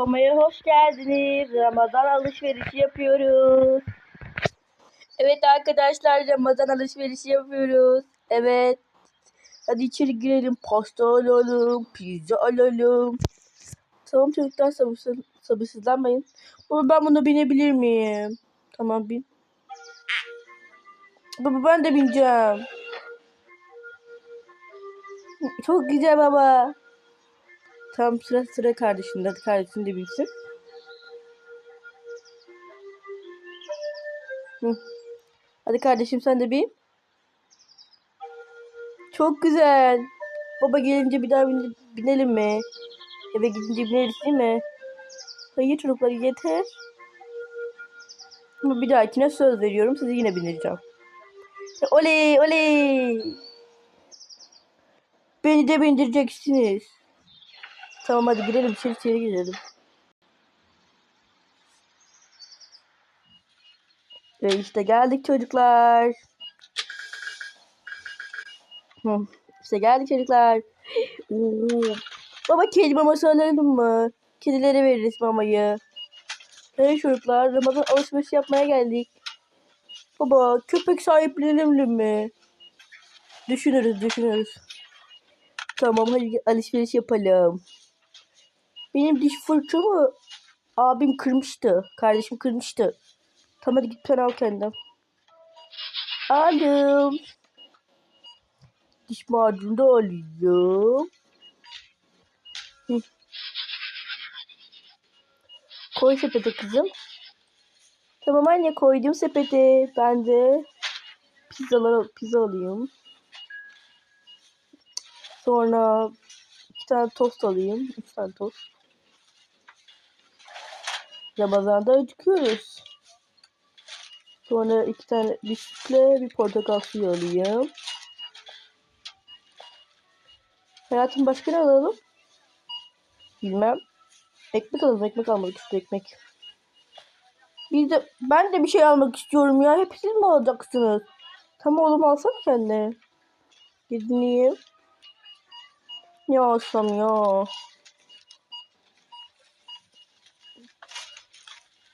Roma'ya hoş geldiniz. Ramazan alışverişi yapıyoruz. Evet arkadaşlar Ramazan alışverişi yapıyoruz. Evet. Hadi içeri girelim. Pasta alalım. Pizza alalım. Tamam çocuklar sabırsız, sabırsızlanmayın. Baba ben bunu binebilir miyim? Tamam bin. Baba ben de bineceğim. Çok güzel baba. Tam sıra sıra kardeşinde. Hadi kardeşin de bilsin. Hı. Hadi kardeşim sen de bin. Çok güzel. Baba gelince bir daha bin- binelim mi? Eve gidince bineriz değil mi? Hayır çocuklar yeter. Ama bir dahakine söz veriyorum. Sizi yine bindireceğim. Oley oley. Beni de bindireceksiniz. Tamam hadi girelim içeri içeri girelim. Ve işte geldik çocuklar. Hı, işte geldik çocuklar. Baba kedi maması alalım mı? Kedilere veririz mamayı. Evet çocuklar Ramazan alışveriş yapmaya geldik. Baba köpek sahiplenelim mi? Düşünürüz düşünürüz. Tamam hadi alışveriş yapalım. Benim diş fırçamı abim kırmıştı. Kardeşim kırmıştı. Tamam hadi git sen al kendin. Aldım. Diş macunu da alıyorum. Koy sepete kızım. Tamam anne koydum sepete. Ben de pizzalar pizza alayım. Sonra iki tane tost alayım. Üç tane tost. Ramazan'da acıkıyoruz. Sonra iki tane bisküvitle bir portakal suyu alayım. Hayatım başka ne alalım? Bilmem. Ekmek alalım. Ekmek almadık işte ekmek. Biz de, ben de bir şey almak istiyorum ya. Hep siz mi alacaksınız? Tamam oğlum alsana kendine. Gidineyim. Ne alsam ya?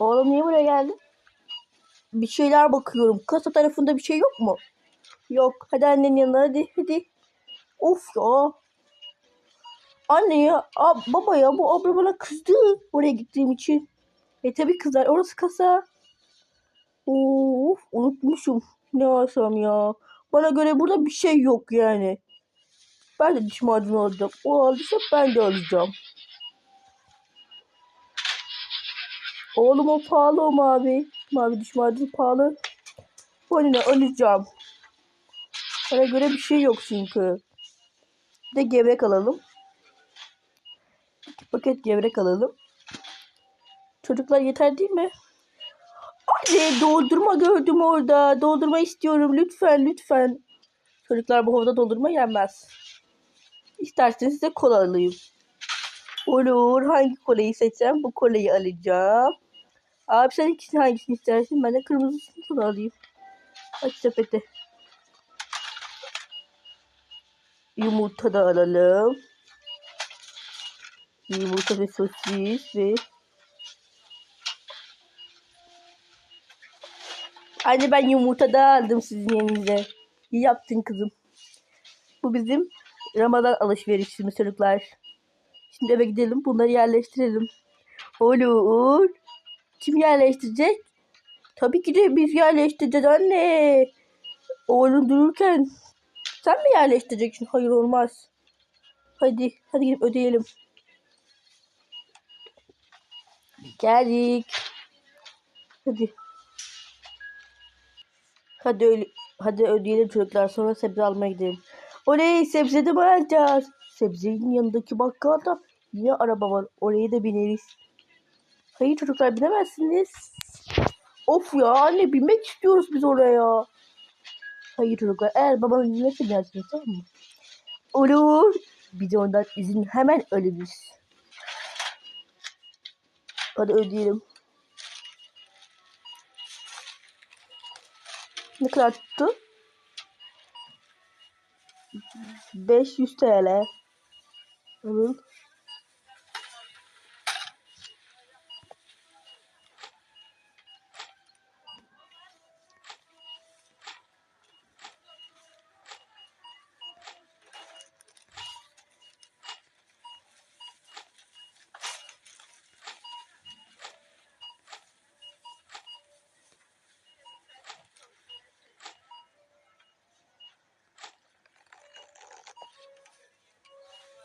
Oğlum niye buraya geldin? Bir şeyler bakıyorum. Kasa tarafında bir şey yok mu? Yok. Hadi annenin yanına hadi hadi. Of ya. Anne ya, a, baba ya bu abla bana kızdı oraya gittiğim için. E tabi kızlar orası kasa. Of unutmuşum. Ne alsam ya. Bana göre burada bir şey yok yani. Ben de diş macunu alacağım. O aldıysa ben de alacağım. Oğlum o pahalı o mavi. Mavi diş macunu pahalı. Onu ne alacağım. Bana göre bir şey yok çünkü. Bir de gevrek alalım. İki paket gevrek alalım. Çocuklar yeter değil mi? Anne doldurma gördüm orada. Doldurma istiyorum lütfen lütfen. Çocuklar bu havada doldurma yenmez. İsterseniz size kola alayım. Olur. Hangi kolayı seçsem bu kolayı alacağım. Abi sen ikisini hangisini istersin? Ben de kırmızısını alayım. Aç sepeti. Yumurta da alalım. Yumurta ve sosis ve Anne ben yumurta da aldım sizin yerinize. İyi yaptın kızım. Bu bizim Ramazan alışverişimiz çocuklar. Şimdi eve gidelim bunları yerleştirelim. Olur. Kim yerleştirecek? Tabii ki de biz yerleştireceğiz anne. Oğlum dururken sen mi yerleştireceksin? Hayır olmaz. Hadi, hadi gidip ödeyelim. Geldik. Hadi. Hadi öyle, hadi ödeyelim çocuklar. Sonra sebze almaya gidelim. Oley sebze de mi alacağız? Sebzenin yanındaki bakkalda yine araba var. Oraya da bineriz. Hayır çocuklar binemezsiniz. Of ya anne binmek istiyoruz biz oraya. Hayır çocuklar eğer babanın binmesi dersiniz tamam mı? Olur. Biz ondan izin hemen alırız. Hadi ödeyelim. Ne kadar tuttu? 500 TL. Alın.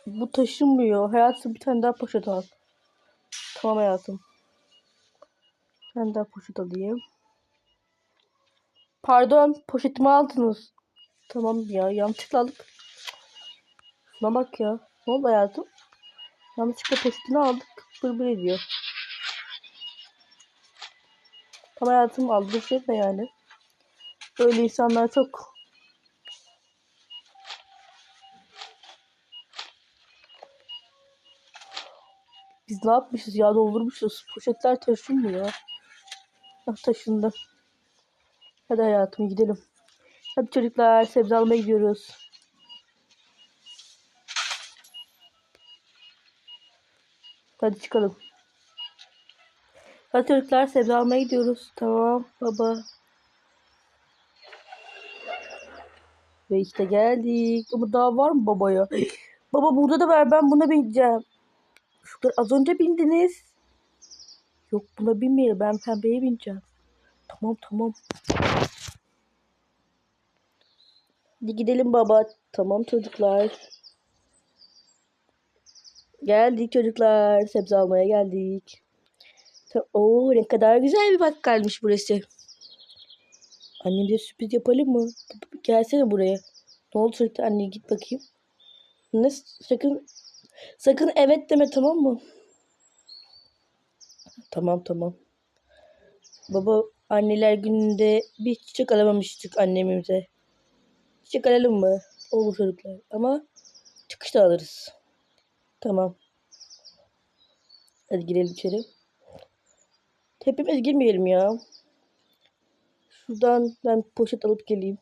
Bu taşınmıyor. Hayatım bir tane daha poşet al. Tamam hayatım. Bir tane daha poşet alayım. Pardon poşetimi aldınız. Tamam ya yanlışlıkla aldık. Şuna bak ya. Ne oldu hayatım? Yanlışlıkla poşetini aldık. Bır ediyor. Tamam hayatım aldı şey etme yani. Böyle insanlar çok. Biz ne yapmışız ya doldurmuşuz. Poşetler taşınmıyor. Ah taşındı. Hadi hayatım gidelim. Hadi çocuklar sebze almaya gidiyoruz. Hadi çıkalım. Hadi çocuklar sebze almaya gidiyoruz. Tamam baba. Ve işte geldik. Ama daha var mı babaya? Baba burada da ver ben buna bineceğim. Çocuklar az önce bindiniz. Yok buna binmeyelim ben pembeye bineceğim. Tamam tamam. Hadi gidelim baba. Tamam çocuklar. Geldik çocuklar. Sebze almaya geldik. Oo ne kadar güzel bir bakkalmış burası. Annem bir sürpriz yapalım mı? Gelsene buraya. Ne oldu? Anne git bakayım. Ne sakın sakın evet deme tamam mı? Tamam tamam. Baba anneler gününde bir çiçek alamamıştık annemize. Çiçek alalım mı? Olur çocuklar. Ama çıkışta alırız. Tamam. Hadi girelim içeri. Hepimiz girmeyelim ya. Şuradan ben poşet alıp geleyim.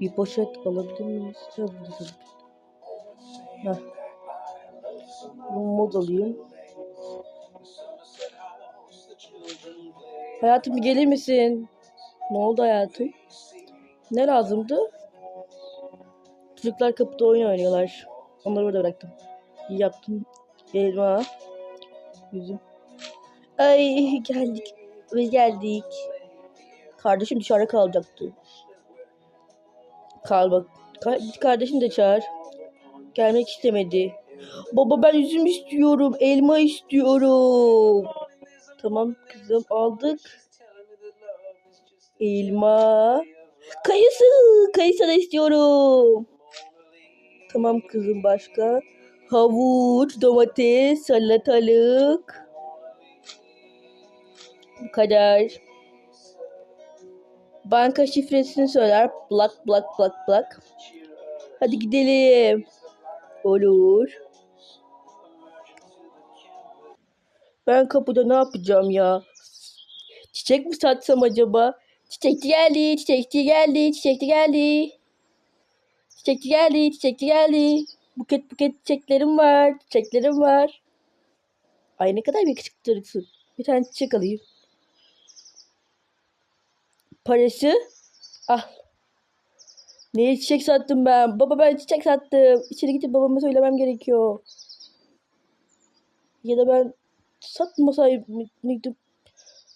Bir poşet alabilir miyiz? Burada tabii. Heh. Bu mod alayım. Hayatım bir gelir misin? Ne oldu hayatım? Ne lazımdı? Çocuklar kapıda oyun oynuyorlar. Onları orada bıraktım. İyi yaptım. Elma. Yüzüm. Ay geldik. Biz geldik. Kardeşim dışarıda kalacaktı. Kal bak. Ka- git kardeşim de çağır. Gelmek istemedi. Baba ben üzüm istiyorum. Elma istiyorum. Tamam kızım aldık. Elma. Kayısı. Kayısı da istiyorum. Tamam kızım başka. Havuç, domates, salatalık. Bu kadar. Banka şifresini söyler. Blak blak blak blak. Hadi gidelim. Olur. Ben kapıda ne yapacağım ya? Çiçek mi satsam acaba? Çiçekçi geldi, çiçekçi geldi, çiçekçi geldi. Çiçekçi geldi, çiçekçi geldi. Buket buket çiçeklerim var, çiçeklerim var. Ay ne kadar yakışıklı çocuksun. Bir tane çiçek alayım. Parası? Ah. Neye çiçek sattım ben? Baba ben çiçek sattım. İçeri gidip babama söylemem gerekiyor. Ya da ben satmasaydım.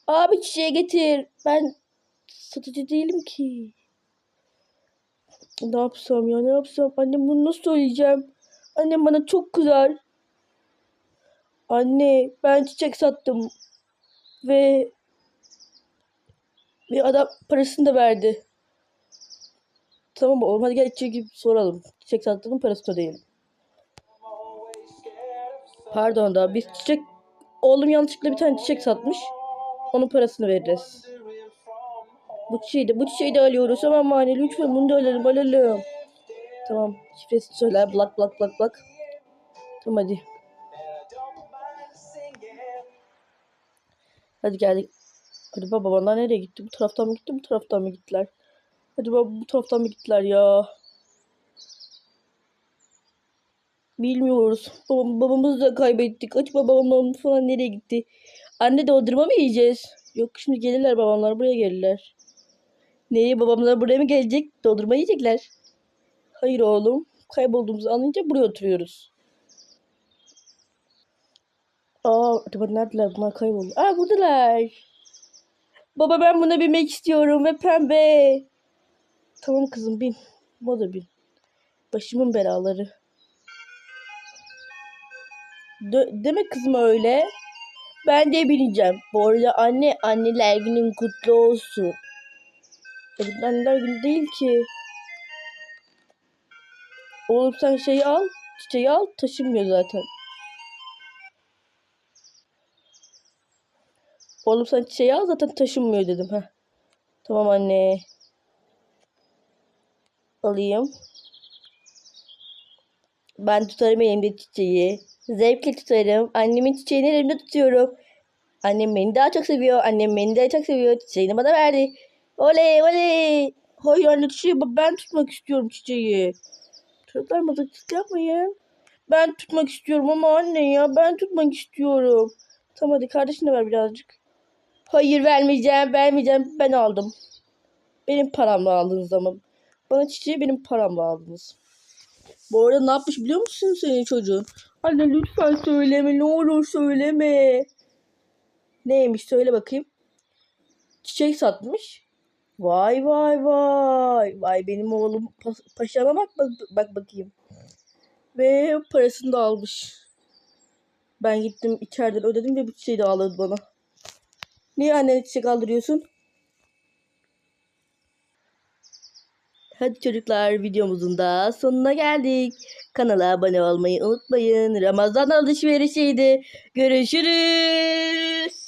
Abi çiçeği getir. Ben satıcı değilim ki. Ne yapsam ya ne yapsam? Annem bunu nasıl söyleyeceğim? Annem bana çok kızar. Anne ben çiçek sattım. Ve ve adam parasını da verdi. Tamam oğlum hadi gel girip soralım. Çiçek sattığının parasını ödeyelim. Pardon da biz çiçek... Oğlum yanlışlıkla bir tane çiçek satmış. Onun parasını veririz. Bu çiçeği de, bu çiçeği de alıyoruz. Mı anne lütfen bunu da alalım alalım. Tamam şifresi söyler. Blak blak blak blak. Tamam hadi. Hadi geldik. Hadi baba babanlar nereye gitti? Bu taraftan mı gitti? Bu taraftan mı gittiler? Hadi baba bu taraftan mı gittiler ya? Bilmiyoruz. Babam, babamızı da kaybettik. Acaba babam falan nereye gitti? Anne dondurma mı yiyeceğiz? Yok şimdi gelirler babamlar buraya gelirler. Neye babamlar buraya mı gelecek? Dondurma yiyecekler. Hayır oğlum. Kaybolduğumuzu anlayınca buraya oturuyoruz. Aa acaba neredeler? Bunlar kayboldu. Aa buradalar. Baba ben buna binmek istiyorum ve pembe. Tamam kızım bin. Moda bin. Başımın belaları. Dö- deme kızma öyle. Ben de bineceğim. Bu arada anne anneler günün kutlu olsun. Bugün anneler günü değil ki. Oğlum sen şeyi al. Çiçeği al. Taşınmıyor zaten. Oğlum sen çiçeği al zaten taşınmıyor dedim. Heh. Tamam anne. Alayım. Ben tutarım elimde çiçeği. Zevkle tutarım. Annemin çiçeğini elimde tutuyorum. Annem beni daha çok seviyor. Annem beni daha çok seviyor. Çiçeğini bana verdi. Oley oley. Hayır anne çiçeği ben tutmak istiyorum çiçeği. Çocuklar mızıkçılık yapmayın. Ben tutmak istiyorum ama anne ya ben tutmak istiyorum. Tamam hadi kardeşine ver birazcık. Hayır vermeyeceğim vermeyeceğim ben aldım. Benim paramla aldınız ama. Bana çiçeği benim paramla aldınız. Bu arada ne yapmış biliyor musun senin çocuğun? Anne lütfen söyleme ne olur söyleme. Neymiş söyle bakayım. Çiçek satmış. Vay vay vay. Vay benim oğlum pa- paşama bak, bak bak bakayım. Ve parasını da almış. Ben gittim içeriden ödedim ve bu çiçeği de aldı bana. Niye annene çiçek aldırıyorsun? Hadi çocuklar videomuzun da sonuna geldik. Kanala abone olmayı unutmayın. Ramazan alışverişiydi. Görüşürüz.